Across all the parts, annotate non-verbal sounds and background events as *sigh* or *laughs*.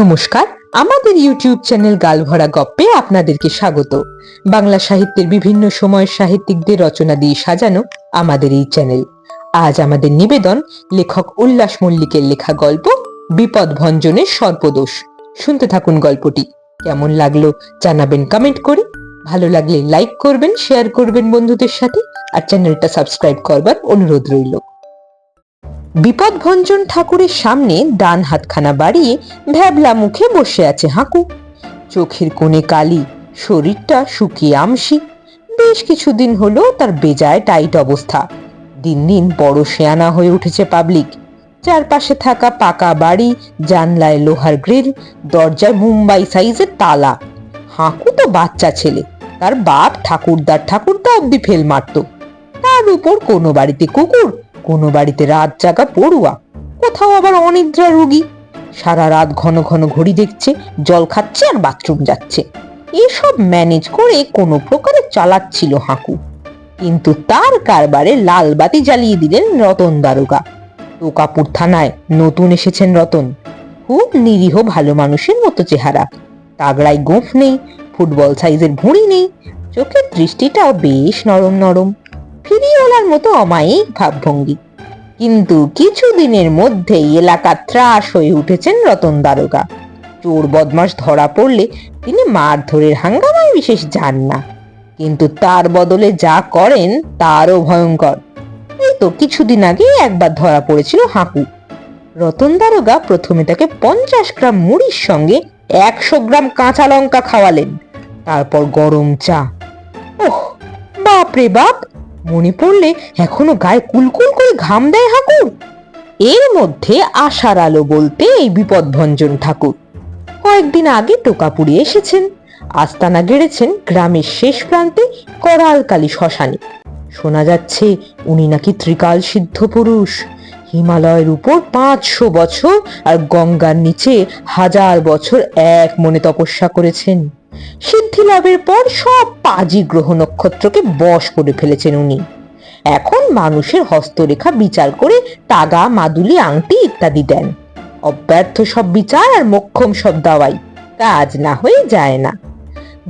নমস্কার, আমাদের YouTube channel গালভরা গপ্পে আপনাদেরকে স্বাগত। বাংলা সাহিত্যের বিভিন্ন সময়ের সাহিত্যিকদের রচনা দিয়ে সাজানো আমাদের এই চ্যানেল। আজ আমাদের নিবেদন লেখক উল্লাস মল্লিকের লেখা গল্প, বিপদ ভঞ্জনের সর্পদোষ। শুনতে থাকুন গল্পটি। কেমন লাগল জানাবেন কমেন্ট করে। ভালো লাগলে লাইক করবেন শেয়ার করবেন বন্ধুদের সাথে, আর চ্যানেলটা সাবস্ক্রাইব করবার অনুরোধ রইল। বিপদভঞ্জন ঠাকুরের সামনে ডান হাতখানা বাড়িয়ে ভ্যাবলা মুখে বসে আছে হাঁকু। চোখের কোণে কালি, শরীরটা শুকিয়ে আমসি বেশ কিছুদিন হলো তার বেজায় টাইট অবস্থা। দিন দিন বড় শেয়ানা হয়ে উঠেছে পাবলিক। চারপাশে থাকা পাকা বাড়ি, জানলায় লোহার গ্রিল, দরজায় মুম্বাই সাইজের তালা। হাঁকু তো বাচ্চা ছেলে, তার বাপ ঠাকুরদার ঠাকুরদা অব্দি ফেল মারত। তার উপর কোনো বাড়িতে কুকুর কোনো বাড়িতে রাত জাগা পড়ুয়া, কোথাও আবার অনিদ্রা রুগী। সারা রাত ঘন ঘন ঘড়ি দেখছে, জল খাচ্ছে আর বাথরুম যাচ্ছে। এসব ম্যানেজ করে কোনো প্রকারে চালাচ্ছিল হাঁকু। কিন্তু তার কারবারে লাল বাতি জ্বালিয়ে দিলেন রতন দারোগা। টোকাপুর থানায় নতুন এসেছেন রতন। খুব নিরীহ ভালো মানুষের মতো চেহারা। তাগড়ায় গোঁফ নেই, ফুটবল সাইজের ভুঁড়ি নেই, চোখের দৃষ্টিটাও বেশ নরম নরম। ফিরিওয়ালার মতো অমায়িক ভাবভঙ্গি। কিন্তু কিছুদিনের মধ্যেই এলাকা ত্রাস হয়ে উঠেছেন রতন দারোগা। চোর বদমাস ধরা পড়লে তিনি মারধরের হাঙ্গামায় বিশেষ যান না। কিন্তু তার বদলে যা করেন, তারও ভয়ঙ্কর। এই তো কিছুদিন আগে একবার ধরা পড়েছিল হাঁকু। রতন দারোগা প্রথমে তাকে পঞ্চাশ গ্রাম মুড়ির সঙ্গে একশো গ্রাম কাঁচা লঙ্কা খাওয়ালেন। তারপর গরম চা। ওহ, বাপরে বাপ! মনে পড়লে এখনও গায়ে কুলকুল করে ঘাম দেয় হাকুর এর মধ্যে আশার আলো বলতে এই বিপদভঞ্জন ঠাকুর। কয়েকদিন আগে টোকাপুরি এসেছেন, আস্তানা গেড়েছেন গ্রামের শেষ প্রান্তে করালকালী শ্মশানে। শোনা যাচ্ছে উনি নাকি ত্রিকাল সিদ্ধ পুরুষ। হিমালয়ের উপর পাঁচশো বছর আর গঙ্গার নিচে হাজার বছর এক মনে তপস্যা করেছেন। সিদ্ধি লাভের পর সব পাজি গ্রহ নক্ষত্রকে বশ করে ফেলেছেন উনি। এখন মানুষের হস্তরেখা বিচার করে তাগা মাদুলি, আংটি ইত্যাদি দেন। অব্যর্থ সব বিচার আর মক্ষম সব দাওয়াই। কাজ না হয়ে যায় না।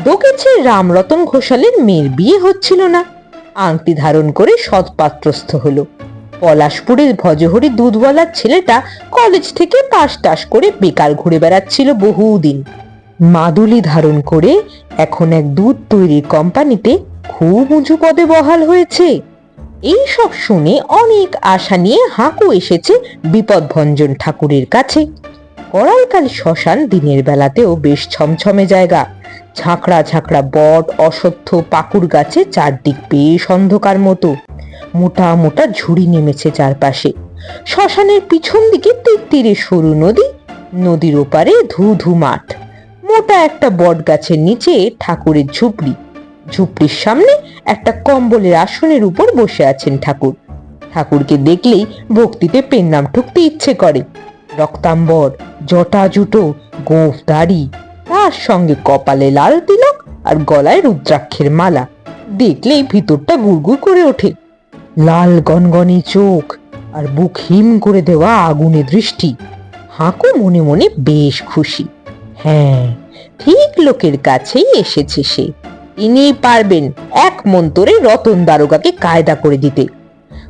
দোকেছে রামরতন ঘোষালের মেয়ের বিয়ে হচ্ছিল না। আংটি ধারণ করে সৎপাত্রস্থ হলো। পলাশপুরের ভজহরি দুধওয়ালার ছেলেটা কলেজ থেকে পাশ টাস করে বেকার ঘুরে বেড়াচ্ছিল বহুদিন। মাদুলি ধারণ করে এখন এক দুধ তৈরির কোম্পানিতে খুব উঁচু পদে বহাল হয়েছে। এই সব শুনে অনেক আশা নিয়ে হাঁকু এসেছে বিপদভঞ্জন ঠাকুরের কাছে। করালকাল শ্মশান দিনের বেলাতেও বেশ ছমছমে জায়গা। ঝাঁকড়া ঝাঁকড়া বট, অসত্য পাকুর গাছে চারদিক বেশ অন্ধকার মতো। মোটা মোটা ঝুড়ি নেমেছে চারপাশে। শ্মশানের পিছন দিকে তীর তীরে সরু নদী, নদীর ওপারে ধু ধু মাঠ। মোটা একটা বট গাছের নিচে ঠাকুরের ঝুপড়ি। ঝুপড়ির সামনে একটা কম্বলের আসনের উপর বসে আছেন ঠাকুর। ঠাকুরকে দেখলেই ভক্তিতে পেন নাম ঠুকতে ইচ্ছে করে। রক্তাম্বর, জটা জুটো, গোঁফ দাড়ি, তার সঙ্গে কপালে লাল তিলক আর গলায় রুদ্রাক্ষের মালা। দেখলেই ভিতরটা গুড়গুড় করে ওঠে। লাল গনগনে চোখ আর বুক হিম করে দেওয়া আগুনে দৃষ্টি। হাঁকু মনে মনে বেশ খুশি। হ্যাঁ ঠিক লোকের কাছেই এসেছে সে। ইনি পারবেন এক মন্তরে রতন দারোগাকে কায়দা করে দিতে।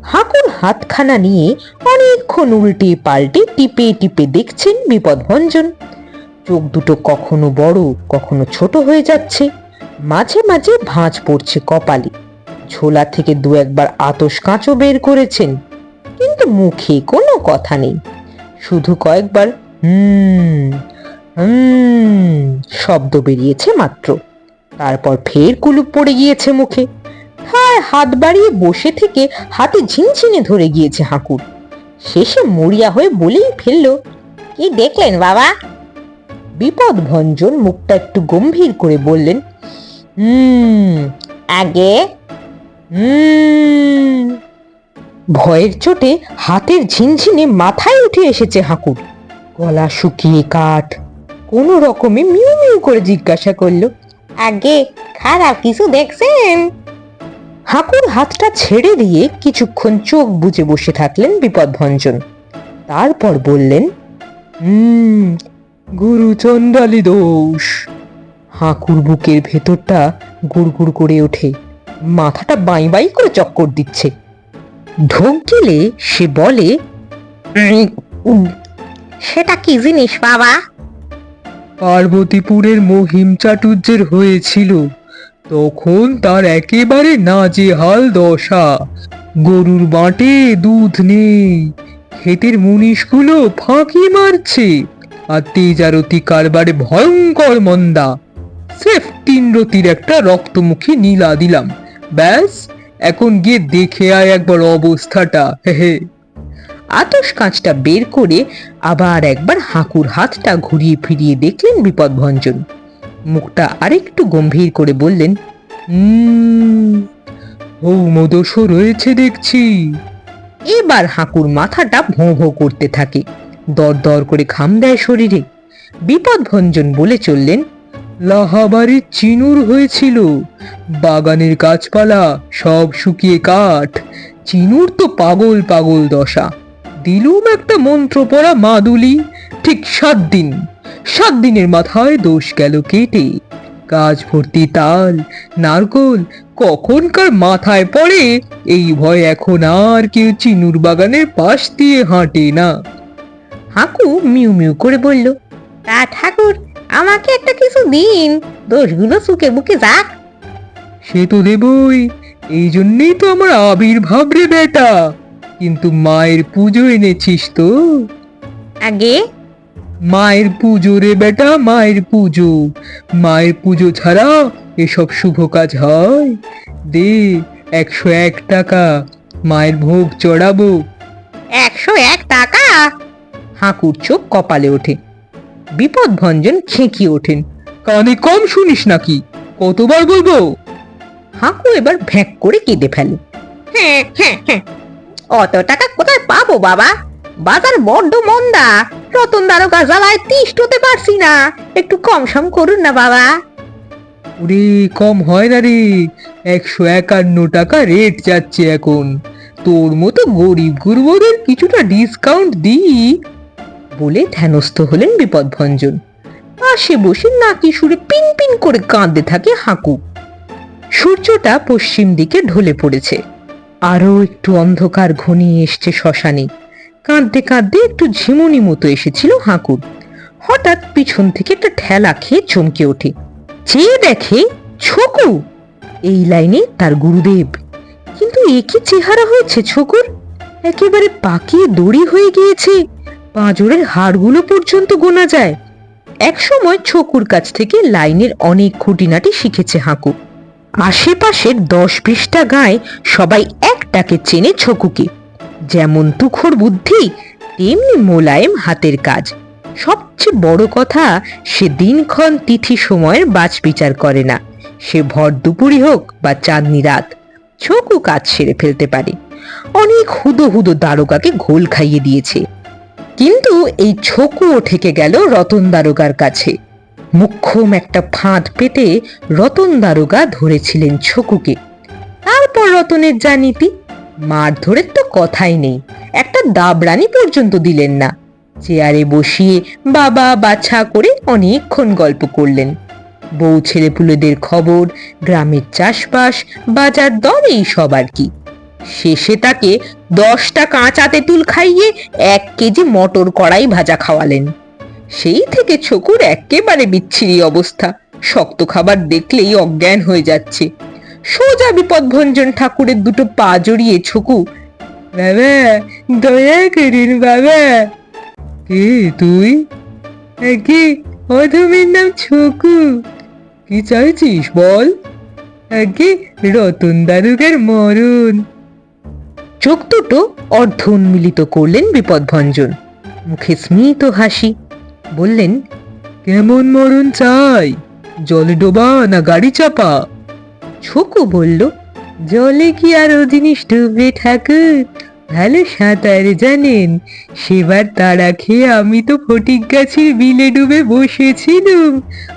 হাঁকুর হাতখানা নিয়ে অনেকক্ষণ উল্টে পাল্টে টিপে টিপে দেখছেন বিপদভঞ্জন। চোখ দুটো কখনো বড়, কখনো ছোট হয়ে যাচ্ছে। মাঝে মাঝে ভাঁজ পড়ছে কপালে। ঝোলা থেকে দু একবার আতস কাঁচও বের করেছেন। কিন্তু মুখে কোনো কথা নেই। শুধু কয়েকবার, হুম শব্দ বেরিয়েছে মাত্র। তারপর ফের কুলুপ পড়ে গিয়েছে মুখে। হায় হাত বাড়িয়ে বসে থেকে হাতে ঝিনঝিনে ধরে গিয়েছে হাঁকুর। শেষে মরিয়া হয়ে বলেই ফেলল, কি দেখলেন বাবা? বিপদ ভঞ্জন মুখটা একটু গম্ভীর করে বললেন, হুম, আগে, হুম। ভয়ের চোটে হাতের ঝিনঝিনে মাথায় উঠে এসেছে হাঁকুর। গলা শুকিয়ে কাঠ কোনো রকমে মিউ মিউ করে জিজ্ঞাসা করল আগে খারাপ কিছু দেখছেন? হাঁকুর হাতটা ছেড়ে দিয়ে কিছুক্ষণ চোখ বুজে বসে থাকলেন বিপদভঞ্জন তারপর বললেন হুম গুরু চণ্ডালী দোষ। হাঁকুর বুকের ভেতরটা গুড়গুড় করে ওঠে মাথাটা বাই বাই করে চক্কর দিচ্ছে। ঢোক গেলে সে বলে সেটা কি জিনিস বাবা? পার্বতীপুরের মহিম চাটুর্যের হয়েছিল। তখন তার একেবারে নাজেহাল দশা। গরুর বাঁটে দুধ নেই, ক্ষেতের মুনিশগুলো ফাঁকি মারছে, আর তেজারতি কারবারে ভয়ঙ্কর মন্দা। স্রেফ তিন রতির একটা রক্তমুখী নীলা দিলাম। ব্যাস, এখন গিয়ে দেখে আয় একবার অবস্থাটা। হে হে। আতস কাঁচটা বের করে আবার একবার হাঁকুর হাতটা ঘুরিয়ে ফিরিয়ে দেখলেন বিপদভঞ্জন মুখটা আরেকটু গম্ভীর করে বললেন "হুম, ও মদোষও রয়েছে দেখছি। এবার হাঁকুর মাথাটা ভোঁ ভোঁ করতে থাকে দর দর করে ঘাম দেয় শরীরে। বিপদভঞ্জন বলে চললেন লাহাবাড়ির চিনুর হয়েছিল বাগানের গাছপালা সব শুকিয়ে কাঠ চিনুর তো পাগল পাগল দশা। দিলুম একটা মন্ত্র পড়া মাদুলি। ঠিক সাত দিন। সাত দিনের মাথায় দোষ গেল কেটে। কাজ ভর্তি তাল নারকোল কখনকার মাথায় পড়ে এই ভয় এখন আর কেউ চিনুর বাগানের পাশ দিয়ে হাঁটে না। হাঁকু মিউ মিউ করে বলল তা ঠাকুর আমাকে একটা কিছু দিন দোষগুলো সুকে বুকে যাক। সে তো দেবই এই জন্যই তো আমার আবির্ভাব রে বেটা। কিন্তু মায়ের পুজো এনেছিস তো? আগে? মায়ের পুজো রে বেটা মায়ের পুজো। মায়ের পুজো ছাড়া এসব শুভ কাজ হয়। দে একশো এক টাকা। মায়ের ভোগ চড়াবো। একশো এক টাকা? হাঁকুর চোখ কপালে ওঠে। বিপদ ভঞ্জন খেঁকিয়ে ওঠেন। কানে কম শুনিস নাকি? কতবার বলব? হাঁকু এবার ভ্যাক করে কেঁদে ফেলে। হ্যাঁ হ্যাঁ হ্যাঁ। অত টাকা কোথায় পাবো, বাবা? বাজার বড্ড মন্দা। রতন দ্বারকা জ্বালায় তিষ্ঠতে পারছি না। একটু কম সম করুন না, বাবা। ওরে কম হয় না রে। একশো একান্ন টাকা রেট যাচ্ছে এখন। তোর মতো গরিব গুরুবদের কিছুটা ডিসকাউন্ট দিই। বলে ধ্যানস্থ হলেন বিপদভঞ্জন। পাশে বসে নাকি সুরে পিন পিন করে কাঁদতে থাকে হাঁকু। সূর্যটা পশ্চিম দিকে ঢলে পড়েছে। আরও একটু অন্ধকার ঘনিয়ে এসছে শ্মশানে। কাঁদতে কাঁদতে একটু ঝিমুনি মতো এসেছিল হাঁকুর। হঠাৎ পিছন থেকে একটা ঠেলা খেয়ে চমকে ওঠে। চেয়ে দেখে? ছকু? এই লাইনে তার গুরুদেব। কিন্তু একই চেহারা হয়েছে ছকুর? একেবারে পাকিয়ে দড়ি হয়ে গিয়েছে। পাঁজরের হাড়গুলো পর্যন্ত গোনা যায়। একসময় ছকুর কাছ থেকে লাইনের অনেক খুঁটিনাটি শিখেছে হাঁকু। আশেপাশের দশ বিশটা গায়ে সবাই একটাকে চেনে ছকুকে। যেমন তুখোর বুদ্ধি, তেমনি মোলায়েম হাতের কাজ। সবচেয়ে বড় কথা, সে দিনক্ষণ তিথি সময়ের বাজ বিচার করে না। সে ভর দুপুরি হোক বা চাঁদনি রাত, ছকু কাজ সেরে ফেলতে পারে। অনেক হুদো হুদো দারোগাকে ঘোল খাইয়ে দিয়েছে। কিন্তু এই ছকুও ঠেকে গেল রতন দারোগার কাছে। মুখ্যম একটা ফাঁদ পেতে রতন দারোগা ধরেছিলেন ছকুকে। তারপর রতনের যা নীতি মারধরের তো কথাই নেই, একটা দাবরানি পর্যন্ত দিলেন না। চেয়ারে বসিয়ে বাবা বাছা করে অনেকক্ষণ গল্প করলেন। বউ ছেলেপুলেদের খবর, গ্রামের চাষবাস, বাজার দর এই সব আর কি। শেষে তাকে দশটা কাঁচা তেঁতুল খাইয়ে এক কেজি মটর কড়াই ভাজা খাওয়ালেন। সেই থেকে ছকুর একেবারে বিচ্ছিরি অবস্থা। শক্ত খাবার দেখলেই অজ্ঞান হয়ে যাচ্ছে। সোজা বিপদভঞ্জন ঠাকুরের দুটো পা জড়িয়ে ছকু, বাবা, দয়া বাবা। কে তুই? অধমের নাম ছকু। কি চাইছিস বল? আগে রতন দারুকের মরণ। চোখ দুটো অর্ধ উন্মিলিত করলেন বিপদভঞ্জন। মুখে স্মিত হাসি। বললেন, কেমন মরণ চাই? জলে ডোবা না গাড়ি চাপা? ছকু বলল, জলে কি আর জিনিস ডুববে ঠাকুর ভালো সাঁতার জানেন, সেবার তারা খেয়ে আমি তো ফটিক গাছের বিলে ডুবে বসেছিলুম।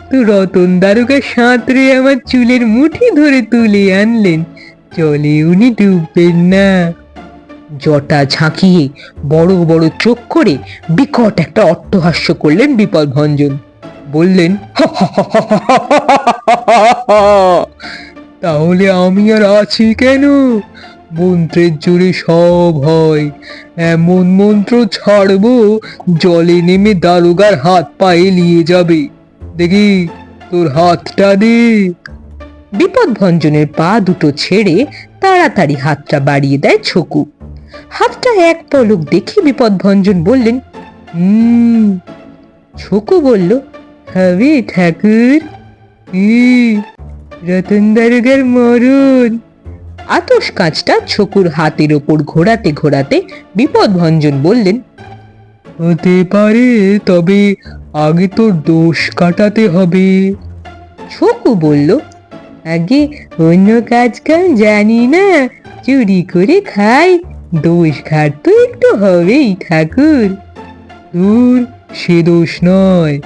তো রতন দারোগা সাঁতরে আমার চুলের মুঠি ধরে তুলে আনলেন। জলে উনি ডুববেন না। জটা ঝাঁকিয়ে বড় বড় চোখ করে বিকট একটা অট্টহাস্য করলেন বিপদ ভঞ্জন বললেন তাহলে আমি আর আছি কেন মন্ত্রের জোরে সব হয় এমন মন্ত্র ছাড়বো জলে নেমে দারোগার হাত পায়ে এলিয়ে যাবে দেখি তোর হাতটা দে বিপদ ভঞ্জনের পা দুটো ছেড়ে তাড়াতাড়ি হাতটা বাড়িয়ে দেয় ছকু হাতটা এক পলক দেখে বিপদ ভঞ্জন বললেন হুম ছকু বলল, হবে ঠাকুর রতন দারোগার মরণ। আতস কাঁচটা ছকুর হাতের ওপর ঘোরাতে ঘোরাতে বিপদ ভঞ্জন বললেন, হতে পারে, তবে আগে তোর দোষ কাটাতে হবে। ছকু বলল, আগে অন্য কাজ কাম জানি না, চুরি করে খাই দোষ ঘাট তো একটু হবেই, ঠাকুর। দূর সে দোষ নয়,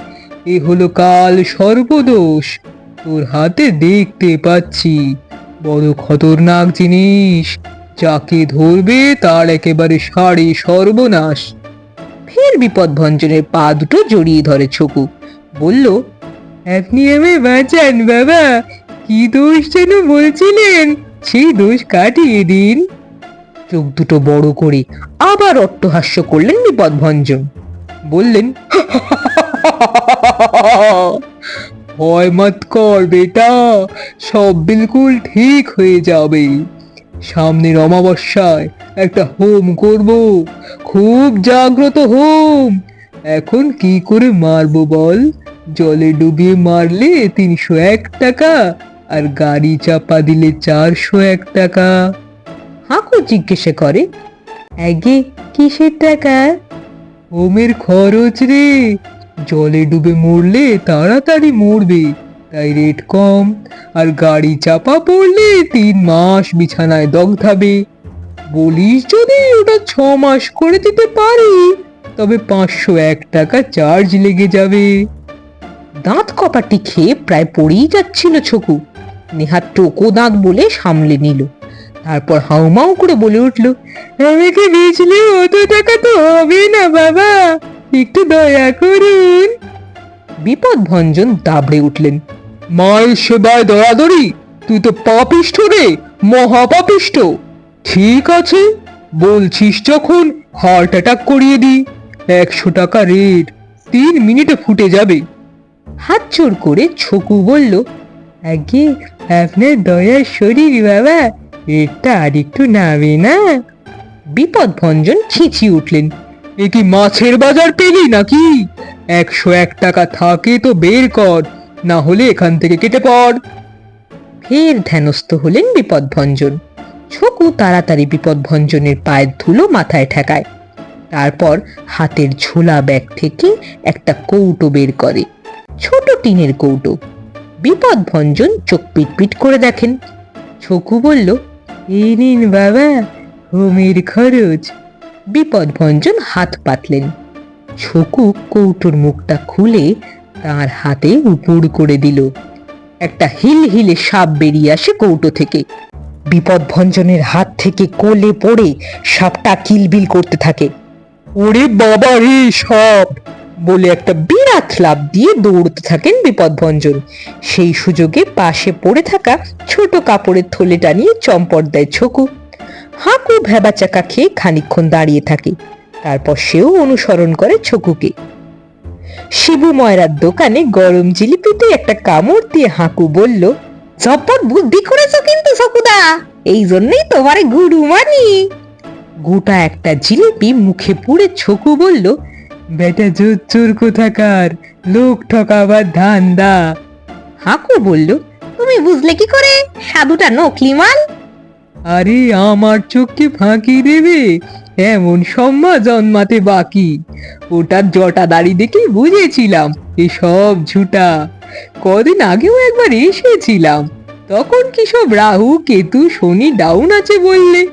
এ হলো কাল সর্বদোষ। তোর হাতে দেখতে পাচ্ছি, বড় খতরনাক জিনিস, যাকে ধরবে তার একেবারে সারে সর্বনাশ। ফের বিপদ ভঞ্জনের পা দুটো জড়িয়ে ধরে ছকু। বলল, আপনি আমি বাঁচান, বাবা। কি দোষ যেন বলছিলেন, সেই দোষ কাটিয়ে দিন। চোখ দুটো বড় করে আবার অট্টহাস্য করলেন বিপদ ভঞ্জন বললেন ভয় মত কর বেটা, সব বিলকুল ঠিক হয়ে যাবে। সামনের অমাবস্যায় একটা হোম করব, খুব জাগ্রত হোম। এখন কি করে মারবো বল? জলে ডুবিয়ে মারলে তিনশো এক টাকা আর গাড়ি চাপা দিলে চারশো এক টাকা। হাকু জিজ্ঞেসে করে, আগে কিসের টাকা? হোমের খরচ রে। জলে ডুবে মরলে তাড়াতাড়ি মরবে, তাই রেট কম। আর গাড়ি চাপা পড়লে তিন মাস বিছানায় দগ্ধাবে। বলিস যদি ওটা ছ মাস করে দিতে পারি, তবে পাঁচশো এক টাকা চার্জ লেগে যাবে। দাঁত কপাটি খেয়ে প্রায় পড়েই যাচ্ছিল ছকু। নেহাত টোকো দাঁত বলে সামলে নিল। তারপর হাউমাউ করে বলে উঠল, আমাকে বেচলে অত টাকা তো হবে না, বাবা। একটু দয়া করুন। বিপদ ভঞ্জন দাবড়ে উঠলেন মায়ের সেবায় দয়াদরি, তুই তো পাপিষ্ঠ রে, মহাপাপিষ্ঠ। ঠিক আছে, বলছিস যখন, হার্ট অ্যাটাক করিয়ে দি একশো টাকা রেট, তিন মিনিটে ফুটে যাবে। হাত জোর করে ছকু বলল, আগে আপনার দয়ার শরীর, বাবা এটা আর একটু নাবে না? বিপদ ভঞ্জন ছিঁচি উঠলেন। এ কি মাছের বাজার পেলি নাকি? একশো এক টাকা থাকে তো বের কর, না হলে এখান থেকে কেটে পড়। ফের ধ্যানস্থ হলেন বিপদ ভঞ্জন। ছকু তাড়াতাড়ি বিপদ ভঞ্জনের পায়ের ধুলো মাথায় ঠেকায়। তারপর হাতের ঝোলা ব্যাগ থেকে একটা কৌটো বের করে। ছোট টিনের কৌটো। বিপদ ভঞ্জন চোখ পিটপিট করে দেখেন। ছকু বলল নিন বাবা হোমের খরচ। বিপদ ভঞ্জন হাত পাতলেন। ছকু কৌটোর মুখটা খুলে তার হাতে উপর করে দিল। একটা হিল হিলে সাপ বেরিয়ে আসে কৌটো থেকে। বিপদ ভঞ্জনের হাত থেকে কোলে পড়ে সাপটা কিলবিল করতে থাকে। ওরে বাবা রে সাপ! বলে একটা বিরাট লাভ দিয়ে দৌড়তে থাকেন বিপদ ভঞ্জন সেই সুযোগে পাশে পড়ে থাকা ছোট কাপড়ের থলে টানিয়ে চম্পট দেয় ছকু। হাঁকু ভেবা চাকা খেয়ে খানিকক্ষণ দাঁড়িয়ে থাকে। তারপর সেও অনুসরণ করে ছকুকে। শিবু ময়রার দোকানে গরম জিলিপিতে একটা কামড় দিয়ে হাঁকু বলল চপ্পট বুদ্ধি করেছ কিন্তু সকুদা এই জন্যই তোমারে গুরু মানি গোটা একটা জিলিপি মুখে পুড়ে ছকু বলল বেটা জোচ্চোর কোথাকার? লোক ঠকাবার ধান্দা। হাঁকু বলল তুমি বুঝলে কি করে? সাধুটা নকলি মাল আরে আমার চোখকে ফাঁকি দেবে? এমন সম্মা জন্মাতে বাকি। ওটার জটা দাড়ি দেখে বুঝেছিলাম এসব ঝুটা। কদিন আগেও একবার এসেছিলাম। তখন কি সব রাহু কেতু শনি ডাউন আছে বললে?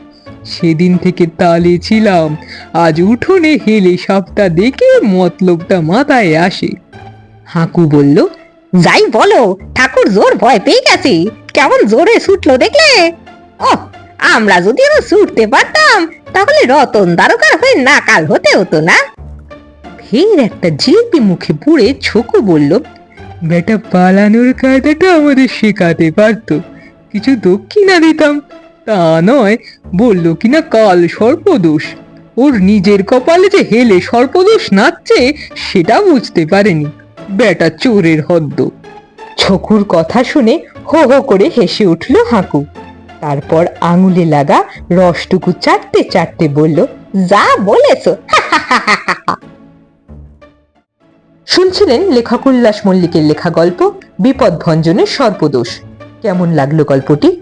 সেদিন থেকে তালে ছিলাম। আজ উঠোনে হেলে সাপটা দেখে মতলবটা মাথায় আসে। হাঁকু বলল, যাই বলো, ঠাকুর জোর ভয় পেয়ে গেছে। কেমন জোরে ছুটলো দেখলে? ও আমরা যদি আরও ছুটতে পারতাম, তাহলে রতন দ্বারকার হয়ে নাকাল হতে হতো না? ফের একটা জিলিপি মুখে পুড়ে ছোকু বলল, বেটা পালানোর কায়দাটা আমাদের শেখাতে পারতো। কিছু দক্ষিণা দিতাম। তা নয়, বলল কিনা কাল সর্পদোষ। ওর নিজের কপালে যে হেলে সর্পদোষ নাচছে, সেটা বুঝতে পারেনি। বেটা চোরের হদ্দ। ছকুর কথা শুনে হো হো করে হেসে উঠল হাঁকু। তারপর আঙুলে লাগা রসটুকু চাটতে চাটতে বলল, যা বলেছ। *laughs* শুনছিলেন লেখক উল্লাস মল্লিকের লেখা গল্প বিপদ ভঞ্জনের সর্পদোষ। কেমন লাগল গল্পটি?